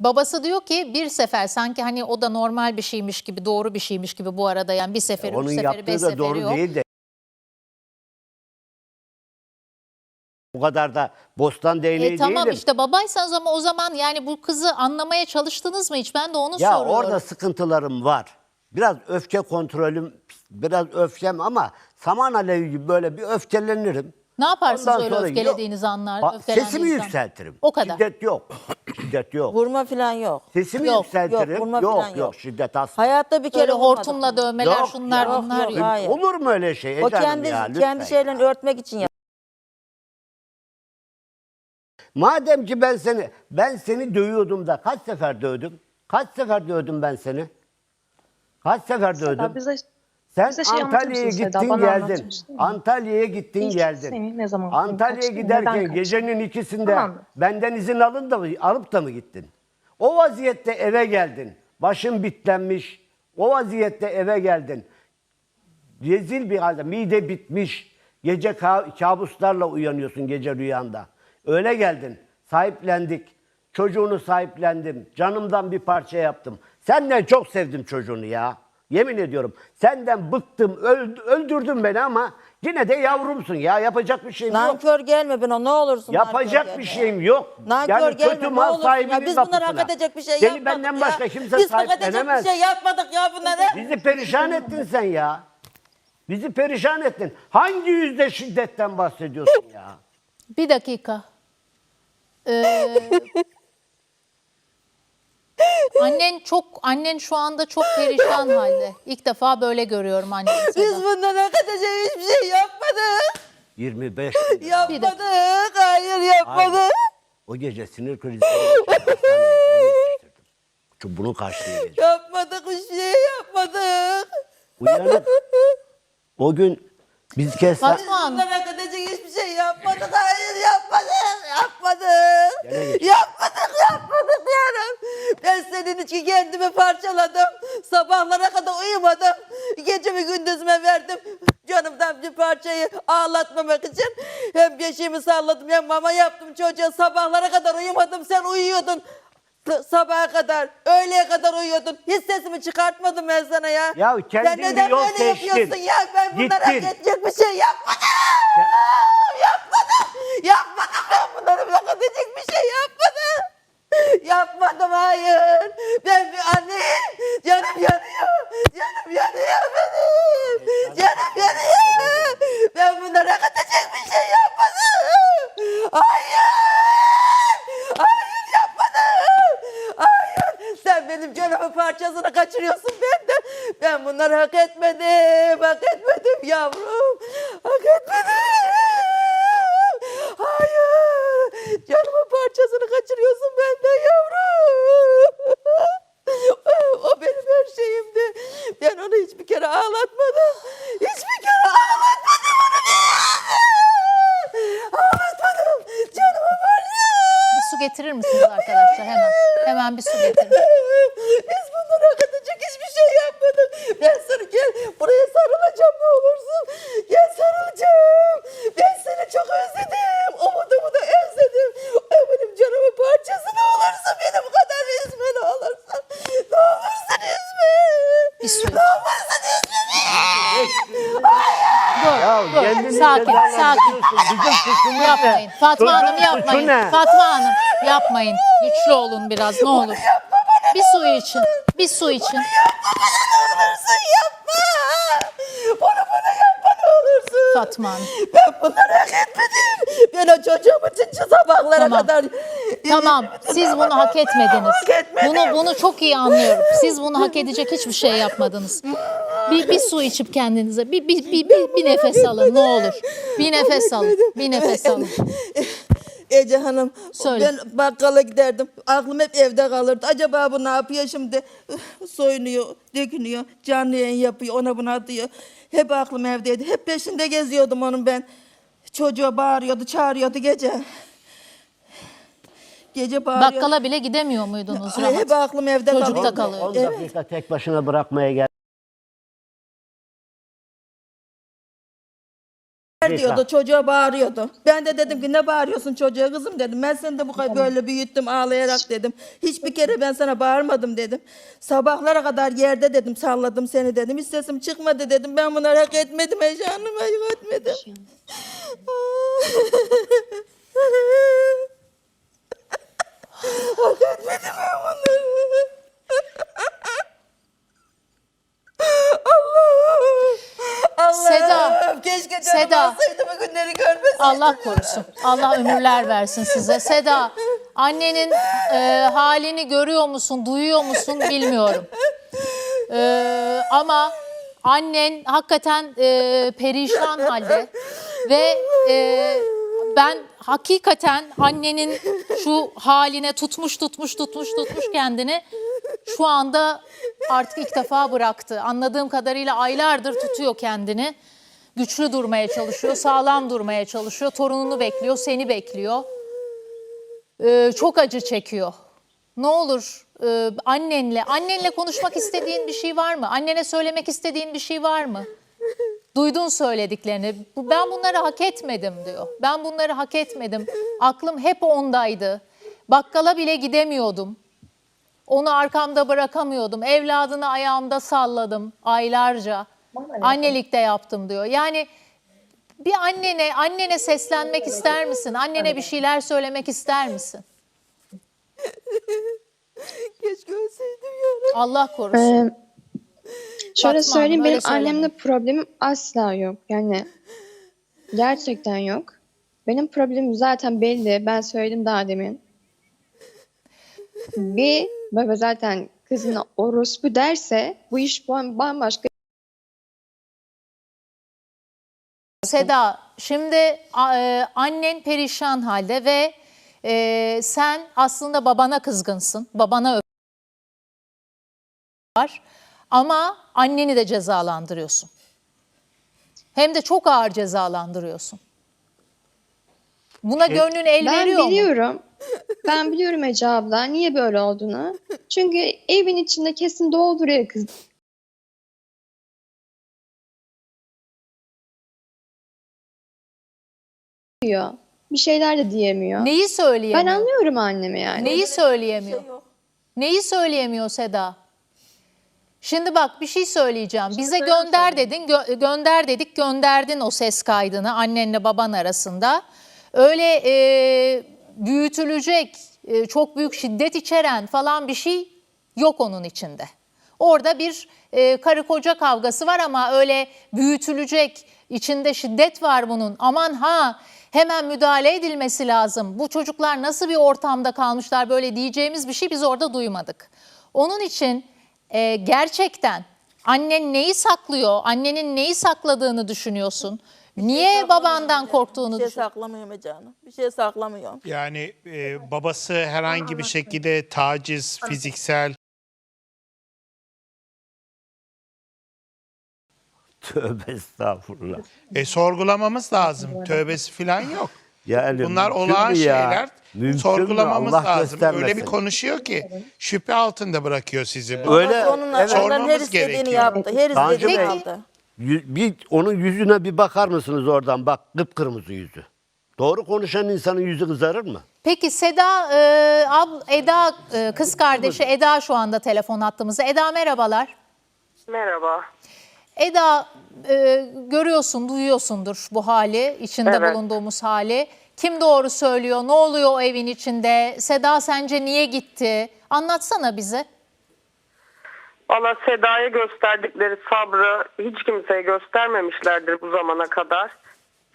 Babası diyor ki bir sefer sanki hani o da normal bir şeymiş gibi doğru bir şeymiş gibi bu arada yani bir seferi, üç Onun seferi, yaptığı beş da seferi doğru yok. değil de. Bu kadar da bostan değneği E, tamam değilim. işte babaysanız ama o zaman yani bu kızı anlamaya çalıştınız mı hiç? Ben de onu Ya soruyorum. orada sıkıntılarım var. Biraz öfke kontrolüm, biraz öfkem ama saman alevi gibi böyle bir öfkelenirim. ne yaparsınız Ondan öyle sonra öfkelediğiniz anlar? Ba- öfkelendiğiniz Sesimi an? yükseltirim. O kadar. Şiddet yok. Şiddet yok. Vurma falan yok. Sesimi Yok, yükseltirim. yok, vurma yok, falan yok, yok. şiddet asla. Hayatta bir kere hortumla dövmeler Yok şunlar ya. bunlar Yok, yok. yok. Hayır. Olur mu öyle şey Ece O Hanım kendi ya, lütfen kendi ya. şeylerini örtmek için yap. Madem ki ben seni ben seni dövüyordum da kaç sefer dövdüm? Kaç sefer dövdüm ben seni? Kaç sefer dövdüm? Bize Sen bize şey Antalya'ya Seda? gittin Bana geldin. anlatmıştın ya. Antalya'ya gittin İlk geldin. seni ne zaman, Antalya'ya giderken kaçtın? gecenin ikisinde Tamam. benden izin alın da mı, alıp da mı gittin? O vaziyette eve geldin. Başın bitlenmiş. O vaziyette eve geldin. Rezil bir halde mide bitmiş. Gece ka- kabuslarla uyanıyorsun gece rüyanda. Öyle geldin. Sahiplendik. Çocuğunu sahiplendim. Canımdan bir parça yaptım. Senden çok sevdim çocuğunu ya. Yemin ediyorum. Senden bıktım. öld- öldürdün beni ama yine de yavrumsun ya. Yapacak bir şeyim yok. Nankör gelme bana ne olursun. nankör Yapacak gelme. bir şeyim yok. Nankör yani gelme kötü ne mal olursun sahibinin ya. Biz bunlara kapısına. hak edecek bir şey Seni yapmadık benden ya. başka kimse Biz hak edecek bir sahiplenemez. şey yapmadık ya bunları. Bizi perişan ettin sen ya. Bizi perişan ettin. Hangi yüzde şiddetten bahsediyorsun ya? Bir dakika. Ee, annen çok annen şu anda çok perişan halde. İlk defa böyle görüyorum anneni. Biz bundan hak edecek hiçbir şey yapmadık. 25 bin lira. Yapmadık. Hayır yapmadık. O gece sinir krizi. Çünkü bunun karşılığı gece. Yapmadık bir şey yapmadık. Uyanık. O gün biz kesen... Fatma Hanım. Bundan hak edecek hiçbir şey yapmadık. Hayır yapmadık. Yapmadık. Gene geç. Yapmadık yapmadık diyorum. Ben senin için kendimi parçaladım. Sabahlara kadar uyumadım. Gecemi gündüzüme verdim. Canımdan bir parçayı ağlatmamak için. Hem beşiğimi salladım hem mama yaptım çocuğa. Sabahlara kadar uyumadım. Sen uyuyordun. Sabaha kadar, öğleye kadar uyuyordun. Hiç sesimi çıkartmadım ben sana ya. Ya kendin Sen bir neden yol böyle seçtin. yapıyorsun ya? Ben bunlara hak Gittin. edecek bir şey yapmadım. Yapmadım. Yapmadım ben bunları hak edecek bir şey yapmadım. Yapmadım hayır. Ben bir anneyim. Canım yanıyor. Canım yanıyor benim. Canım yanıyor. Ben bunlara edecek bir şey yapmadım. Hayır. Hayır yapmadım. Hayır. Sen benim canımın parçasını kaçırıyorsun benden. Ben bunları hak etmedim. Hak etmedim yavrum. Hak etmedim. Hayır. Canımın parçasını kaçırıyorsun benden yavrum. O benim her şeyimdi. Ben onu hiçbir kere ağlatmadım. Hiçbir kere ağlatmadım onu ben. Ağlatmadım. Canımın parçası. Bir su getirir misiniz arkadaşlar hemen? Hemen bir su getirin. Biz bundan hak edecek hiçbir şey yapmadık. Ben sana gel buraya sarılacağım ne olursun. Gel sarılacağım. Ben seni çok özledim. Umudumu da özledim. O benim canımın parçası ne olursun beni bu kadar üzme ne olursun. Ne olursun üzme. Bir su. Ne olursun üzme. Dur, Ya dur. kendini Sakin, sakin. cezalandırıyorsun. Bizim suçumuz ne? Yapmayın. Fatma Çocuğun Hanım suçu yapmayın. ne? Fatma Hanım yapmayın. Güçlü olun biraz ne olur. Bir su için. Bir su için. Ne olursun yapma. Bunu bana yapma ne olursun. Fatma Hanım. Ben bunları hak etmedim. Ben o çocuğum için sabahlara Tamam. kadar... Tamam siz bunu hak etmediniz. Hak etmedim. Bunu bunu çok iyi anlıyorum. Siz bunu hak edecek hiçbir şey yapmadınız. Bir, bir su içip kendinize bir, bir, bir, bir, bir nefes alın ne olur. Bir nefes alın. Bir nefes alın. Ece Hanım, Söyle. ben bakkala giderdim. Aklım hep evde kalırdı. Acaba bu ne yapıyor şimdi? Soyunuyor, dökünüyor, canlı yayın yapıyor, ona buna atıyor. Hep aklım evdeydi. Hep peşinde geziyordum onun ben. Çocuğa bağırıyordu, çağırıyordu gece. Gece bağırıyordu. Bakkala bile gidemiyor muydunuz Hep aklım evde Çocukta kalıyordu. kalıyor. 10 Evet. dakika tek başına bırakmaya gel. Diyordu çocuğa bağırıyordu. Ben de dedim ki ne bağırıyorsun çocuğa kızım dedim. Ben seni de bu kadar böyle büyüttüm ağlayarak dedim. Hiçbir kere ben sana bağırmadım dedim. Sabahlara kadar yerde dedim salladım seni dedim. Hiç sesim çıkmadı dedim. Ben bunları hak etmedim Ece Hanım hak etmedim. hak etmedim ben bunları. Allah'ım. Allah'ım. Seda, Keşke canım Seda. olsaydı bu günleri görmeseydim. Allah korusun. Allah ömürler versin size. Seda, annenin e, halini görüyor musun, duyuyor musun bilmiyorum. E, ama annen hakikaten e, perişan halde ve e, ben hakikaten annenin şu haline tutmuş tutmuş tutmuş tutmuş kendini şu anda artık ilk defa bıraktı. Anladığım kadarıyla aylardır tutuyor kendini. Güçlü durmaya çalışıyor, sağlam durmaya çalışıyor. Torununu bekliyor, seni bekliyor. Ee, çok acı çekiyor. Ne olur e, annenle, annenle konuşmak istediğin bir şey var mı? Annene söylemek istediğin bir şey var mı? Duydun söylediklerini. Ben bunları hak etmedim diyor. Ben bunları hak etmedim. Aklım hep ondaydı. Bakkala bile gidemiyordum. Onu arkamda bırakamıyordum. Evladını ayağımda salladım aylarca. Annelikte yaptım diyor. Yani bir annene annene seslenmek ister misin? Annene bir şeyler söylemek ister misin? Keşke ölseydim ya. Allah korusun. Ee, şöyle Fatma söyleyeyim benim annemle problemim asla yok. Yani gerçekten yok. Benim problemim zaten belli. Ben söyledim daha demin. Bir baba zaten kızına orospu derse bu iş bam- bambaşka Seda, şimdi e, annen perişan halde ve e, sen aslında babana kızgınsın. Babana var. Ama anneni de cezalandırıyorsun. Hem de çok ağır cezalandırıyorsun. Buna gönlün el Ben veriyor mu? biliyorum. Ben biliyorum Ece abla niye böyle olduğunu. Çünkü evin içinde kesin dolduruyor kız. Diyor. Bir şeyler de diyemiyor. Neyi Ben söyleyemiyor? anlıyorum annemi yani. Neyi söyleyemiyor? Yok. Neyi söyleyemiyor Seda? Şimdi bak bir şey söyleyeceğim. Bize gönder dedin, gö- gönder dedik, gönderdin o ses kaydını annenle baban arasında. Öyle e, büyütülecek, e, çok büyük şiddet içeren falan bir şey yok onun içinde. Orada bir e, karı koca kavgası var ama öyle büyütülecek, içinde şiddet var bunun. Aman ha hemen müdahale edilmesi lazım. Bu çocuklar nasıl bir ortamda kalmışlar böyle diyeceğimiz bir şey biz orada duymadık. Onun için e, gerçekten annen neyi saklıyor, annenin neyi sakladığını düşünüyorsun. Niye babandan korktuğunu Bir şey düşünüyorsun. saklamıyorum Ece Hanım. Bir şey saklamıyorum. Yani e, babası herhangi bir şekilde taciz, fiziksel Tövbe estağfurullah. e, sorgulamamız lazım. Tövbesi falan yok. Yani Bunlar mümkün olağan mü ya? şeyler. Mümkün mü? sorgulamamız Allah lazım. Öyle bir konuşuyor ki şüphe altında bırakıyor sizi. Bu- Öyle, onunla, evet. her Sormamız istediğini gerekiyor. yaptı. Her Tanju istediğini Bey. yaptı. Yü- Bir, onun yüzüne bir bakar mısınız oradan? Bak kıpkırmızı yüzü. Doğru konuşan insanın yüzü kızarır mı? Peki Seda, e, abl- Eda e, kız kardeşi Eda şu anda telefon attığımızda. Eda merhabalar. Merhaba. Eda e, görüyorsun, duyuyorsundur bu hali, içinde Evet. bulunduğumuz hali. Kim doğru söylüyor? Ne oluyor o evin içinde? Seda sence niye gitti? Anlatsana bize. Valla Seda'ya gösterdikleri sabrı hiç kimseye göstermemişlerdir bu zamana kadar.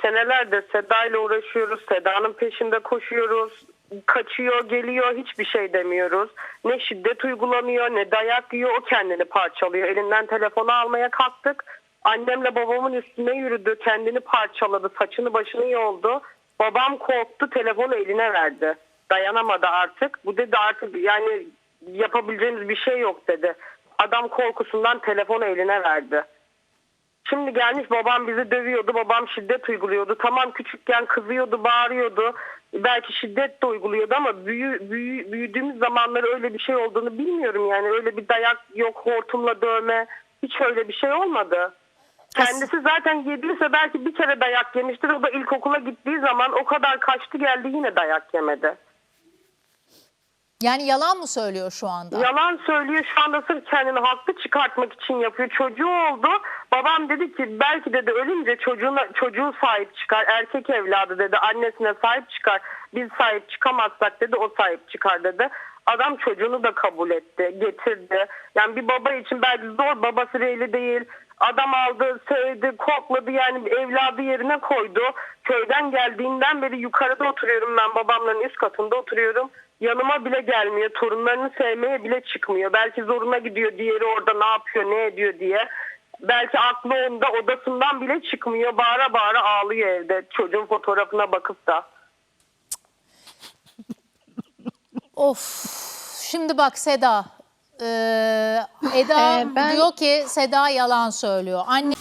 Senelerdir Seda ile uğraşıyoruz. Seda'nın peşinde koşuyoruz. Kaçıyor, geliyor, hiçbir şey demiyoruz. Ne şiddet uygulanıyor, ne dayak yiyor. O kendini parçalıyor. Elinden telefonu almaya kalktık. Annemle babamın üstüne yürüdü. Kendini parçaladı. Saçını başını yoldu. Babam korktu. Telefonu eline verdi. Dayanamadı artık. Bu dedi artık yani yapabileceğimiz bir şey yok dedi. Adam korkusundan telefonu eline verdi. Şimdi gelmiş babam bizi dövüyordu, babam şiddet uyguluyordu. Tamam küçükken kızıyordu, bağırıyordu. Belki şiddet de uyguluyordu ama büyü, büyü, büyüdüğümüz zamanları öyle bir şey olduğunu bilmiyorum yani. Öyle bir dayak yok, hortumla dövme, hiç öyle bir şey olmadı. Kendisi zaten yediyse belki bir kere dayak yemiştir. O da ilkokula gittiği zaman o kadar kaçtı geldi yine dayak yemedi. Yani yalan mı söylüyor şu anda? Yalan söylüyor şu anda sırf kendini haklı çıkartmak için yapıyor. Çocuğu oldu. Babam dedi ki belki dedi ölünce çocuğuna, çocuğu sahip çıkar. Erkek evladı dedi. Annesine sahip çıkar. Biz sahip çıkamazsak dedi o sahip çıkar dedi. Adam çocuğunu da kabul etti. Getirdi. Yani bir baba için belki zor. Babası reyli değil. Adam aldı, sevdi, kokladı yani evladı yerine koydu. Köyden geldiğinden beri yukarıda oturuyorum ben babamların üst katında oturuyorum. Yanıma bile gelmiyor. Torunlarını sevmeye bile çıkmıyor. Belki zoruna gidiyor diğeri orada ne yapıyor, ne ediyor diye. Belki aklı onda odasından bile çıkmıyor. Bağıra bağıra ağlıyor evde çocuğun fotoğrafına bakıp da. Of. Şimdi bak Seda. Ee, Eda Ee, ben- diyor ki Seda yalan söylüyor. Anne